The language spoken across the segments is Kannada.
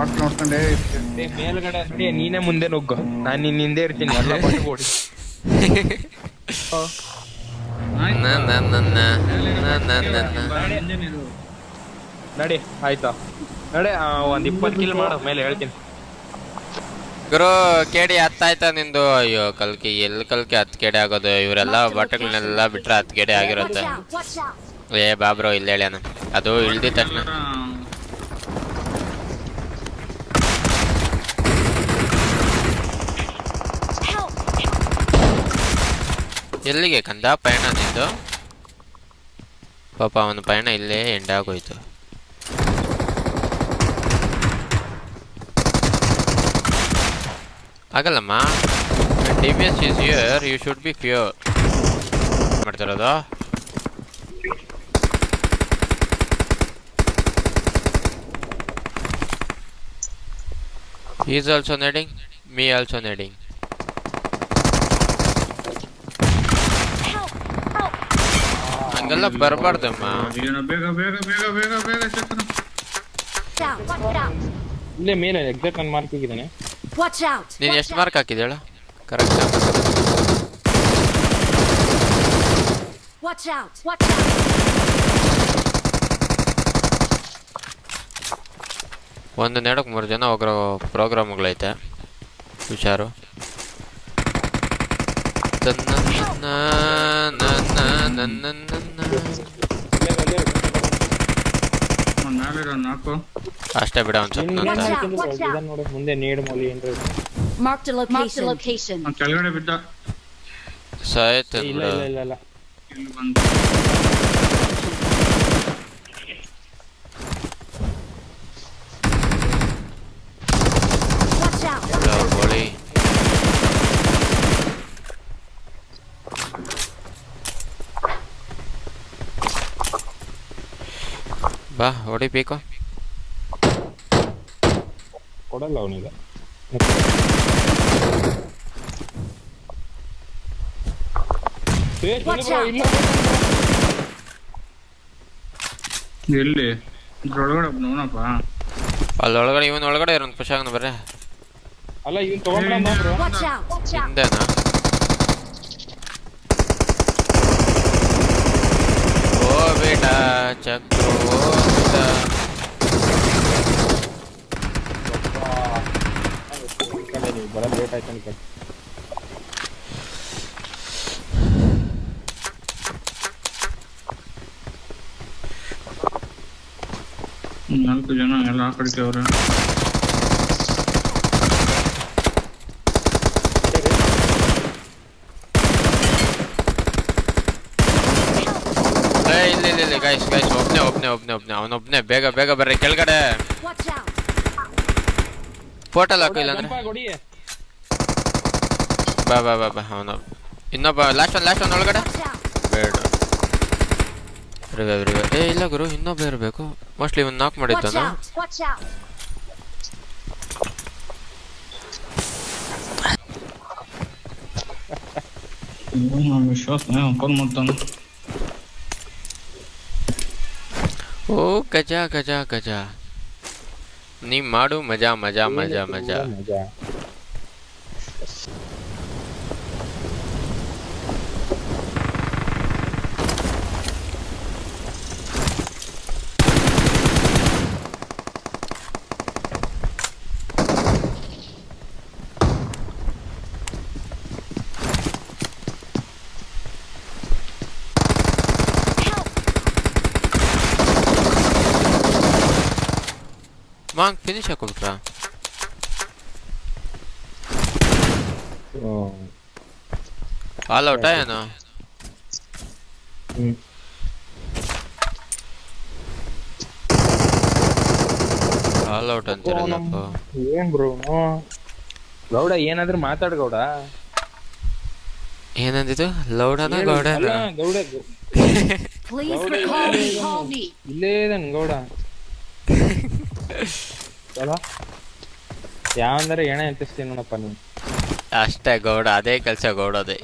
ಬಾಟ್ ನೋಡ್ಕೊಂಡೆ ಮೇಲ್ಗಡೆ ಅಂದ್ರೆ ನೀನೇ ಮುಂದೆ ನುಗ್ಗು. ನಾನು ನಿನ್ನ ಹಿಂದೆ ಇರ್ತೀನಿ ಎಲ್ಲ ಓಡಿ ನಡಿ ಆಯ್ತಾ? ನಡೆ ಒಂದ್ ಇಪ್ಪತ್ ಕಿಲ್ ಮಾಡ ಮೇಲೆ ಹೇಳ್ತೀನಿ. ಗುರು ಕೇಡಿ ಹತ್ತಾಯ್ತಾ ನಿಂದು? ಅಯ್ಯೋ ಕಲ್ಕಿ ಎಲ್ಲಿ ಕಲ್ಕಿ ಹತ್ತು ಕೇಡಿ ಆಗೋದು? ಇವರೆಲ್ಲ ಬಟ್ಟೆಗಳನ್ನೆಲ್ಲ ಬಿಟ್ರೆ ಹತ್ತು ಕೇಡಿ ಆಗಿರುತ್ತೆ. ಏ ಬಾಬ್ರೋ ಇಲ್ಲ ಹೇಳ್ಯಾನ ಅದು ಇಳ್ದಿದ ತಕ್ಷಣ. ಎಲ್ಲಿಗೆ? ಕಂದ ಪಯಣ ನಿಂದು ಪಾಪ ಅವನ ಪಯಣ ಇಲ್ಲೇ ಎಂಡ್ ಆಗೋಯ್ತು. ಆಗಲ್ಲಮ್ಮ? D B S is year you should be pure ಮಾಡ್ತಿರೋದು? Is also needing me also needing ಹಂಗೆಲ್ಲ ಬರಬಾರ್ದಮ್ಮ ಏನೋ ಬೇಗ ಬೇಗ ಬೇಗ ಬೇಗ ಬೇಗ ಚಕ್ರ Watch out! ಇಲ್ಲೇ ಮೇಲೆ ಎಕ್ಸಾಕ್ಟ್ ನನ್ ಮಾರ್ಕ್ ಹೋಗಿದ್ದಾನೆ Watch out! ನೀನು ಎಷ್ಟು! Mark ಹಾಕಿದೇಳು correct Watch out! Watch out! ಒಂದು ನೆಡಕ್ಕೆ ಮೂರು ಜನ ಹೋಗಿರೋ ಪ್ರೋಗ್ರಾಮ್ಗಳೈತೆ ಹುಷಾರು ತನ್ನ ನನ್ನ ನನ್ನ ನನ್ನ ಅಷ್ಟೇ ಬಿಡ ಒಂದ್ ಸ್ವಲ್ಪ ನೋಡು ಮುಂದೆ ನೀಡ್ ಮೂಲಿ ಏನ್ರಿ Marked a location. Marked a location. ಅವ್ನ್ ಕೆಳಗಡೆ ಬಿದ್ದ. ಸಾಯ್ತು ಇಲ್ಲ ಬಿಡು. ಇಲ್ಲ ಇಲ್ಲ ಇಲ್ಲ. ಇಲ್ಲಿ ಬಂದು. ಬಾ ಹೊಡಿ ಬೇಕು ಕೊಡಲ್ಲ ಅವನಿಗ ಎಲ್ಲಿ ಇದ್ರೊಳಗಡೆ ನೋಡಪ್ಪ ಅಲ್ಲೊಳಗಡೆ ಇವನ್ ಒಳಗಡೆ ಇರೋನ್ ಪುಷ್ ಆಗನ ಬರ್ರೆ ಅಲ್ಲ ಇವನ್ ತಗೊಂಡ್ ಹಿಂದೆನಾ ಓ ಬೇಟ ಚಕ್ ಬರೋದು ಲೇಟ್ ಆಯ್ತು ಅನ್ಕೊಂಡು ನಾಲ್ಕು ಜನ ಎಲ್ಲ ಆ ಕಡೆಗೆ ಅವ್ರೆ. ಇಲ್ಲ ಇಲ್ಲ ಇಲ್ಲ ಗೈಸ್ ಗೈಸ್ ಒಬ್ನೇ ಒಬ್ನೇ ಒಬ್ನೇ ಒಬ್ನೇ ಅವನೊಬ್ನೇ ಬೇಗ ಬೇಗ ಬರ್ರಿ ಕೆಳಗಡೆ. Photo out! ಫೋಟೋಲ್ ಹಾಕು ಇಲ್ಲಾಂದ್ರೆ ಕೊಡಿ. ಬಾ ಬಾ ಬಾ ಬಾ ಅವನು. ಇನ್ನೊಬ್ಬ ಲಾಸ್ಟ್ ಒನ್ ಲಾಸ್ಟ್ ಒನ್ ಒಳಗಡೆ? ಬೇಡ. ರಿವೆ ರಿವೆ ಏ ಇಲ್ಲ ಗುರು ಇನ್ನೊಬ್ಬ ಇರಬೇಕು. ಮೋಸ್ಟ್ಲಿ ಇವನ್ ನಾಕ್ ಮಾಡಿದ್ದಾನ ಮಾಡ್ತಾನೆ. ಓ ಗಜ ಗಜ ಗಜ. ನೀ ಮಾಡು ಮಜಾ ಮಜಾ ಮಜಾ ಮಜಾ ಮಜಾ. 끝이야 꼼수라 어, 알라 따야나 응. ಆಲ್ ಔಟ್ ಅಂತೀರಲ್ಲಪ್ಪ ಏನ್ ಬ್ರೋ ಗೌಡ ಏನಾದ್ರು ಮಾತಾಡ್ ಗೌಡ. ಏನಂದಿದ್ದು? ಲೌಡನ ಹೇಳು. ಗೌಡನ? ಗೌಡ ಇಲ್ಲೇ ಇದನ್ ಗೌಡ. ಚಲೋ ಯಾವಂದ್ರೆ ಎಣೆ ಎತ್ತಿಸ್ತೀನಿ ನೋಡಪ್ಪ ನೀನು ಅಷ್ಟೇ ಗೌಡ ಅದೇ ಕೆಲಸ ಗೌಡದೇ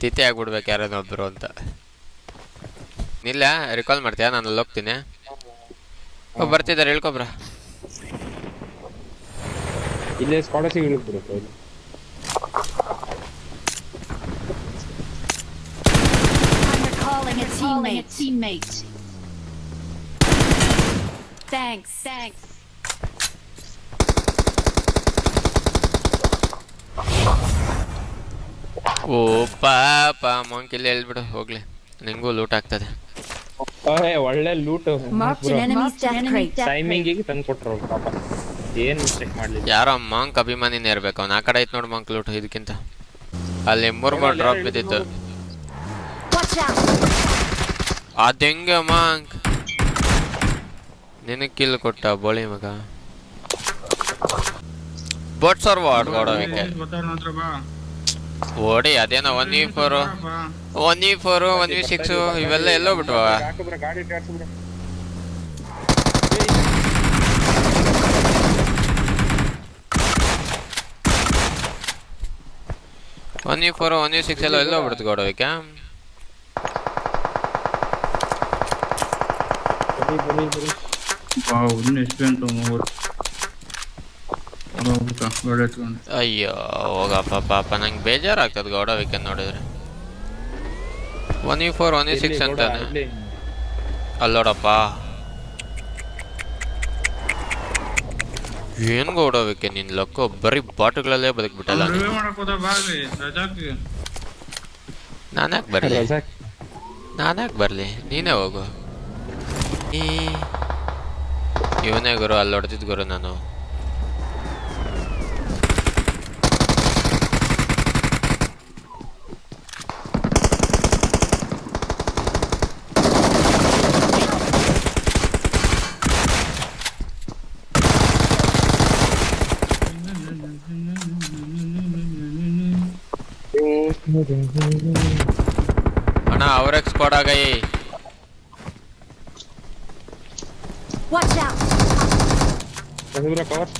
ತಿಥಿ ಆಗ್ಬಿಡ್ಬೇಕು ಯಾರನ್ನೊಬ್ರು ಅಂತ ಇಲ್ಲ ರಿಕಾಲ್ ಮಾಡ್ತೀಯಾ ನಾನು ಅಲ್ಲಿ ಹೋಗ್ತೀನಿ ಓ ಬರ್ತಿದ್ದಾರೆ ಹೇಳ್ಕೊಬ್ರ ಇಲ್ಲೇ ಸ್ಕಾಲರ್ಶಿಪ್ ಇಳಿದ್ಬಿಡುತ್ತೆ ಇಲ್ಲಿ I'm recalling a teammate. teammate. Thanks. Thanks. ಓ ಪಾಪ ಮಂಕ್ ಇಲ್ಲಿ ಹೇಳ್ಬಿಡು ಹೋಗ್ಲಿ. ನಿಂಗೂ ಲೂಟ್ ಆಗ್ತದೆ. ಏ, ಒಳ್ಳೆ loot Marked an enemy's death crate. ಟೈಮಿಂಗಿಗೆ ತಂದು ಕೊಟ್ರು ಪಾಪ. ಏನ್ ಮಿಸ್ಟೇಕ್ ಮಾಡ್ಲಿಲ್ಲ ಯಾರೋ ಮಂಕ್ ಅಭಿಮಾನಿನೇ ಇರ್ಬೇಕು. ಅವ್ನು ಆ ಕಡೆ ಐತ್ ನೋಡು ಮಂಕ್ ಲೂಟ್ ಇದಕ್ಕಿಂತ. ಅಲ್ಲಿ ಮೂರ್ ಮೂರ್ ಡ್ರಾಪ್ ಬಿದ್ದಿತ್ತು. Watch out. ಅದೆಂಗೆ ಮಂಕ್ ನಿನಗ್ ಕಿಲ್ ಕೊಟ್ಟ ಬೋಳಿ ಮಗ? ಬೋಟ್ ಸರ್ ವಾಡ್ ಗೊತ್ತಾಗ ಹತ್ರ ಬಾ. ಓಡಿ, ಅದೇನೋ one v four one v four one v six ಇವೆಲ್ಲ ಎಲ್ಲೋ ಬಿಟ್ವ? One v four one v six ಎಲ್ಲ ಎಲ್ಲೋ ಬಿಡ್ತು ಓಡೋವಿಕೆ ಬರೀ ಬರೀ ಬರೀ ಬಾ ಇನ್ನು ಎಷ್ಟು ಮೂವರು ಹೋಗ್ಬಿಟ್ಟ ಗಾಡಿ ಎತ್ಕೊಂಡು ಅಯ್ಯೋ ಹೋಗಪ್ಪ ಪಾಪ. ನಂಗೆ ಬೇಜಾರಾಗ್ತದೆ ಗೌಡ ವೀಕೆಂಡ್ ನೋಡಿದ್ರೆ. One e four one e six ಅಂತಾನೆ. ಅಲ್ಲೋಡಪ್ಪ. ಏನ್ ಗೌಡ ವೀಕೆಂಡ್ ನಿನ್ ಲಕ್ಕ ಬರೀ ಬಾಟುಗಳಲ್ಲೇ ಬದುಕ್ಬಿಟ್ಟಲ್ಲ. ನೀನು. ರಿವ್ಯೂ ಮಾಡಕ್ ಹೋದ ಬಾ ಅಲ್ಲಿ ರಜಾಕಿ ನಾನ್ಯಾಕ್ ಬರ್ಲಿ? ರಜಾಕ್. ಬರ್ಲಿ? ನೀನೇ ಹೋಗು. ಈ ಇವನೇ ಗುರು ಅಲ್ಲಿ ಹೊಡೆದಿದ್ ಗುರು ನಾನು. ಅಣ್ಣ ಅವ್ರಿಗೆ ಸ್ಕ್ವಾಡ್ ಆಗೈ. ವಾಚ್ ಔಟ್ ಕವರ್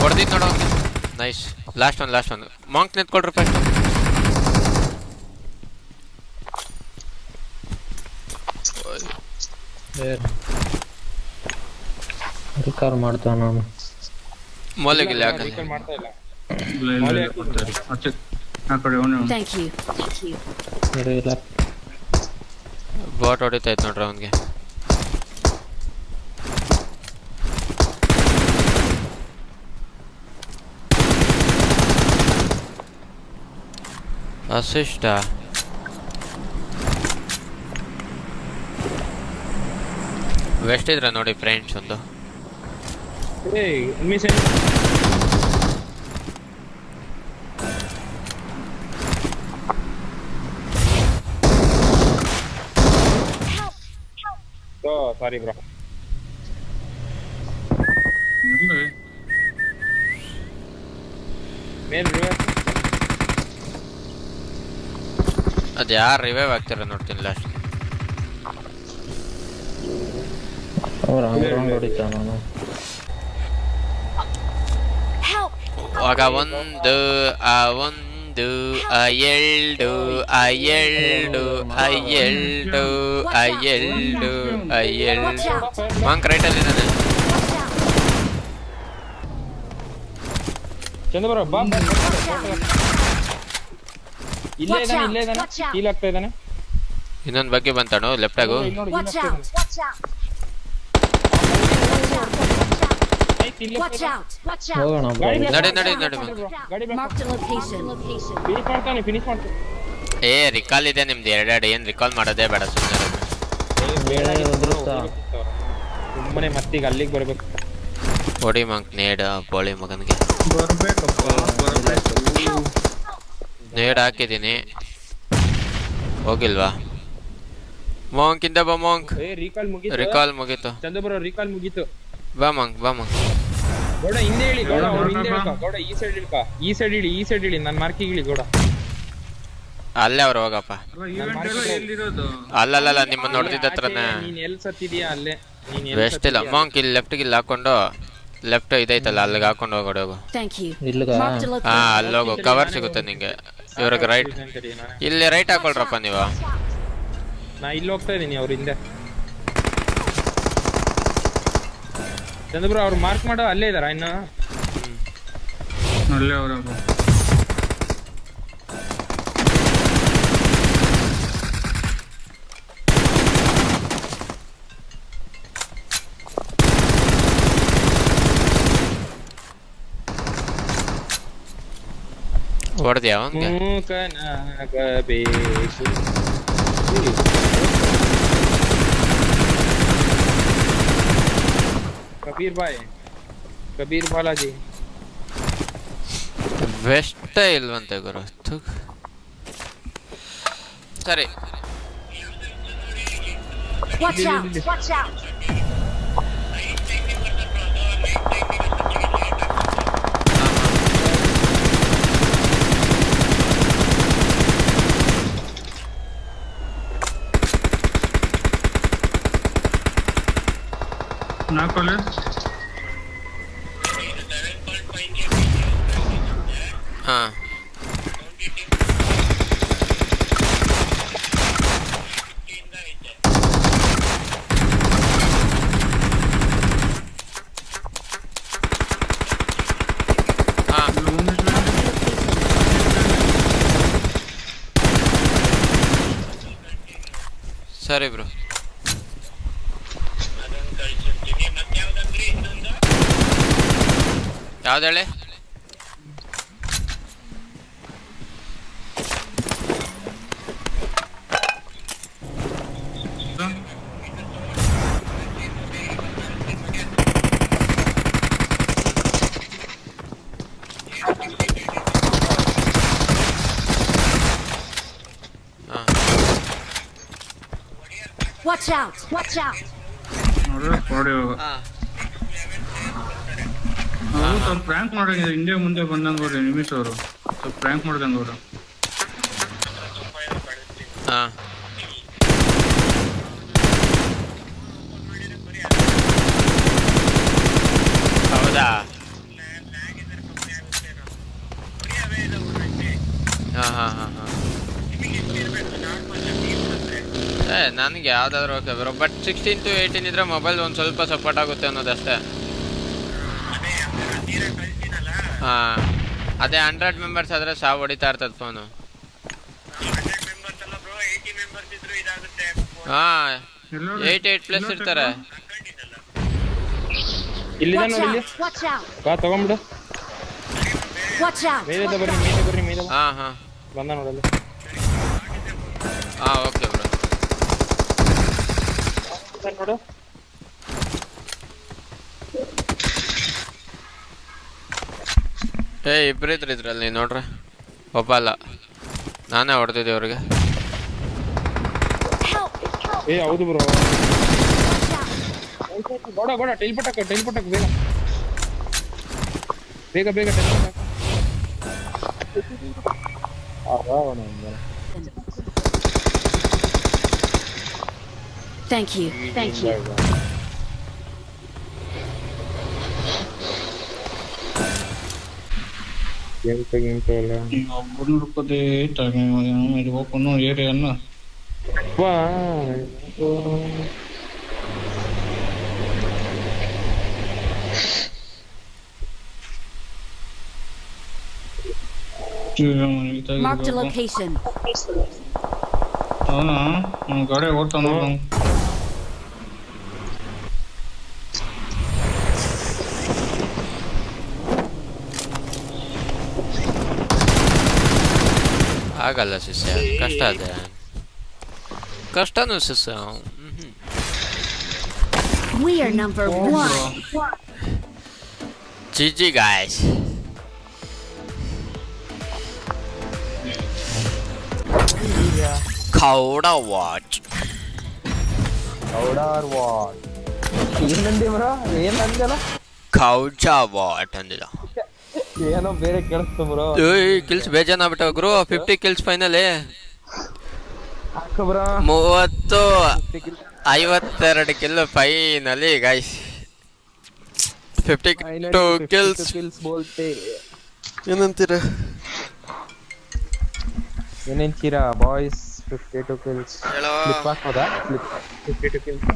ಹೊಡೆದಿದ್ ನೋಡ. Nice last one last one monk ನಿಂತ್ಕೊಳ್ರಿ first recall ಮಾಡ್ತಾವ ನಾನು. ಮೊಲೆಗಿಲ್ಲ ಯಾಕಂದ್ರೆ ರಿಕಾಲ್ ಮಾಡ್ತಾ ಇಲ್ಲ. ಬಾಟ್ ಹೊಡಿತಾ ಇತ್ತು ನೋಡ್ರಿ ಅವನಿಗೆ. ಅಸಿಷ್ಟ ವೆಸ್ಟ್ ಇದ್ರೆ ನೋಡಿ ಫ್ರೆಂಡ್ಸ್ ಒಂದು. ಏಯ್ ಮಿಷನ್ ಓ ಸಾರಿ ಬ್ರೋ ಎಲ್ಲಿ? ಮೇನ್ ಅದು ಯಾರು ರಿವೈವ್ ಆಗ್ತಾರ ನೋಡ್ತೀನಿ ಲಾಸ್ಟ್ ಅವ್ರ ರೌಂಡ್ ಹೊಡಿತಾವ ನಾನು ಆಗ ಒಂದು ಆ ಒಂದು ಆ ಎರಡು ಆ ಎರಡು ಆ ಎರಡು ಆ ಎರಡು ಆ ಎರಡು. ಮಾಂಕ್ ರೈಟಲ್ಲಿ out. ಚಂದ ಬ್ರೋ ಬಾ. ಇಲ್ಲೇ ಇದ್ದಾನೆ ಇಲ್ಲೇ ಇದ್ದಾನೆ ಹೀಲ್ ಆಗ್ತಾ ಇದ್ದಾನೆ ಇನ್ನೊಂದು ಬಗ್ಗೆ ಬಂತಾನು ಲೆಫ್ಟ್ ಆಗು ಇಲ್ಲಿ ನೋಡಿ, Watch ಇಲ್ಲಿ out. Watch out. ಆಯ್ತು, ಇಲ್ಲೇ Watch out. Watch out. ಹೋಗೋಣ ಬ್ರೋ ಗಾಡಿ ನಡಿ, ನಡಿ, ನಡಿ, ಬ್ರೋ. ಗಾಡಿ block Marked a location. Location. Finish ಮಾಡ್ತಾನೆ ಫಿನಿಶ್ ಮಾಡ್ತಾನೆ ಏ ರಿಕಾಲ್ ಇದೆ ನಿಮ್ದು ಎರಡೆರಡು ಏನ್ ರಿಕಾಲ್ ಮಾಡೋದೇ ಬೇಡ ಸುಮ್ಮನೆ ಬೇಡ. ಸುಮ್ಮನೆ ಮತ್ತೀಗ ಅಲ್ಲಿಗೆ ಬರ್ಬೇಕು ಹೊಡಿ ಮಂಕ್ ನೇಡ ಕೋಳಿ ಮಗನಿಗೆ ಬರ್ಬೇಕಪ್ಪ ಬರ್ಬೇಕು ನೇಡ್ ಹಾಕಿದ್ದೀನಿ ಹೋಗಿಲ್ವಾ ಮಾಂಕ್ ಇಂದ ಬಾ ಮಾಂಕ್ ಏ ರೀಕಾಲ್ ಮುಗೀತು ರಿಕಾಲ್ ಮುಗೀತು ಚಂದ ಬ್ರೋ ರೀಕಾಲ್ ಮುಗೀತು ಬಾ ಮಂಕ್ ಬಾ ಮಂಕ್ ಗೌಡ ಹಿಂದೆ ಇಳಿ ಗೌಡ ಅವ್ರು ಹಿಂದೆ ಬಾ. ಇಳ್ಕೊ. ಗೌಡ ಈ ಸೈಡ್ ಇಳ್ಕ. ಈ ಸೈಡ್ ಇಳಿ ಈ ಸೈಡ್ ಇಳಿ. ನನ್ನ ಮಾರ್ಕಿಗೆ ಇಳಿ ಗೌಡ. ಅಲ್ಲೇ ಅವ್ರು ಹೋಗಪ್ಪ. ಅಲ್ಲಲ್ಲ ನಿಮ್ಮನ್ನ ನೋಡ್ತಿದ್ದ ಹತ್ರನೇ. ನೀನ್ ಎಲ್ ಸತ್ತಿದ್ಯಾ ಅಲ್ಲೇ? ನೀನ್ ಎಲ್ ವೆಸ್ಟ್ ಇಲ್ಲ. ಸತ್ತಿದ್ಯಾ? ಮಾಂಕ್ ಇಲ್ಲಿ ಲೆಫ್ಟ್ ಇಲ್ಲಿ ಹಾಕೊಂಡು ಲೆಫ್ಟ್ ಇದೈತಲ್ಲ ಅಲ್ಲಿಗೆ ಹಾಕೊಂಡು ಹೋಗೋಡು ಹೋಗು Thank you. ಇಲ್ಗ Marked a ಹಾ location. ಅಲ್ಲಿ ಹೋಗು. ಕವರ್ ಸಿಗುತ್ತೆ ನಿಂಗೆ. ಇವ್ರಿಗೆ ರೈಟ್ ಇಲ್ಲಿ ರೈಟ್ ಹಾಕೊಳ್ರಪ್ಪ ನೀವು. ನಾ ಇಲ್ಲಿ ಹೋಗ್ತಾ ಇದೀನಿ ಅವ್ರ ಹಿಂದೆ. ಚಂದ್ರಬ್ರು ಅವ್ರು ಮಾರ್ಕ್ ಮಾಡೋ ಅಲ್ಲೇ ಇದಾರ ಇನ್ನು? ಅಲ್ಲೇ ಅವ್ರ ಹೊಡೆದ್ಯಾವ ಮೂಕನಾಗಬೇಕು ಕಬೀರ್ ಬಾಯ್ ಕಬೀರ್ ಬಾಲಾಜಿ ವೆಸ್ಟೇ ಇಲ್ವಂತೆ ಗುರು. ಸರಿ Watch out! Watch out! ನಾಲ್ಕಲ್ಲಿ ಹಾ ಹಾ ಸರಿ ಬ್ರೋ. ಯಾವ್ದೇಳೆ ಹಾ Watch out! Watch out! ನೋಡ್ರೆ ಹೋಗ ಹಾ ಅವರು ಸ್ವಲ್ಪ ಪ್ರ್ಯಾಂಕ್ ಮಾಡೋಂಗಿದೆ ಹಿಂದೆ ಮುಂದೆ ಬಂದಂಗೆ ಅವ್ರಿ ನಿಮಿಷ ಅವರು ಸ್ವಲ್ಪ ಪ್ರ್ಯಾಂಕ್ ಮಾಡ್ದಂಗೆ ಅವರು ಹಾ ಹೌದಾ ಹಾ ಹಾ ಹಾ ಹಾ ಏ ನನಗೆ ಯಾವ್ದಾದ್ರು ಓಕೆ ಬರೋ ಬಟ್ ಸಿಕ್ಸ್ಟೀನ್ ಟು ಏಯ್ಟೀನ್ ಇದ್ರೆ ಮೊಬೈಲ್ ಒಂದು ಸ್ವಲ್ಪ ಸಪೋರ್ಟ್ ಆಗುತ್ತೆ ಅನ್ನೋದಷ್ಟೇ. ಹಾಂ. ಅದೇ ಹಂಡ್ರೆಡ್ ಮೆಂಬರ್ಸ್ ಆದ್ರೆ ಸಾವು ಹೊಡಿತಾ ಇರ್ತದೆ ಫೋನು ಹಾಂ. ಏಯ್ಟ್ ಏಯ್ಟ್ ಪ್ಲಸ್ ಇರ್ತಾರೆ. ನೋಡಿ ಕಾ ತಗೊಂಬಿಡು. Watch out! ಮೇಲೆ ಬರ್ರಿ ಮೇಲೆ ಬರ್ರಿ ಮೇಲೆ ಬಾ. ಹಾ ಹಾ. ಬಂದ ನೋಡಲ್ಲ. ಹಾ ಓಕೆ ಬ್ರೋ ನೋಡು. ಏ ಇಬ್ರು ಇದ್ರು ಇದ್ರಲ್ಲಿ ನೋಡ್ರಿ. ಒಬ್ಬ ಅಲ್ಲ. ನಾನೇ ಹೊಡೆದಿದ್ದೆ ಅವ್ರಿಗೆ! ಏ ಹೌದು ಬ್ರೋ! ಗೋಡ ಗೋಡ ಟೈಲ್ ಪಟ್ಟಕ್ಕೆ ಟೈಲ್ ಪಟ್ಟಕ್ಕೆ ಬೇಗ. ಬೇಗ ಬೇಗ ಟೈಲ್ ಪಟ್ಟಕ್ಕೆ Thank you. Thank you. ಎಂತ ಗಿಂತ ಎಲ್ಲ ಒಬ್ಬರು ಹುಡುಕೋದೇ ಇದು ಓಪನ್ ಏರಿಯನ್ನ ವಾ Marked a location. ಅವನ ಅವ್ನ ಗಾಡಿ ಓಡ್ತಾನ ಆಗಲ್ಲ ಶಿಷ್ಯ ಕಷ್ಟ ಅದೇ ಕಷ್ಟನೂ ಶಿಷ್ಯ We are number one. G G guys ಕೌಡ watch ಔಡಾರ್ what ಏನಂದಿ ಬ್ರೋ ಏನಂದಲ್ಲ ಕೌಜ ವಾಟ್ ಅಂದಿದ ಏನೋ ಬೇರೆ ಕೇಳಿಸ್ತು ಬ್ರೋ. ಏಯ್ ಕಿಲ್ಸ್ ಬೇಜಾನ ಬಿಟ್ಟ ಗುರು. ಫಿಫ್ಟಿ ಕಿಲ್ಸ್ ಫೈನಲ್ ಹಾಕ ಬ್ರೋ. ಮೂವತ್ತು ಐವತ್ತೆರಡು kill finally guys fifty two kills kills ಬೋಲ್ತೆ ಏನಂತೀರ? ಏನೇನ್ ಚೀರಾ ಬಾಯ್ಸ್ ಫಿಫ್ಟಿ ಟು ಕಿಲ್ಸ್ ಹಾಕೋದಾ ಕ್ಲಿಪ್ ಫಿಫ್ಟಿ ಟು ಕಿಲ್ಸ್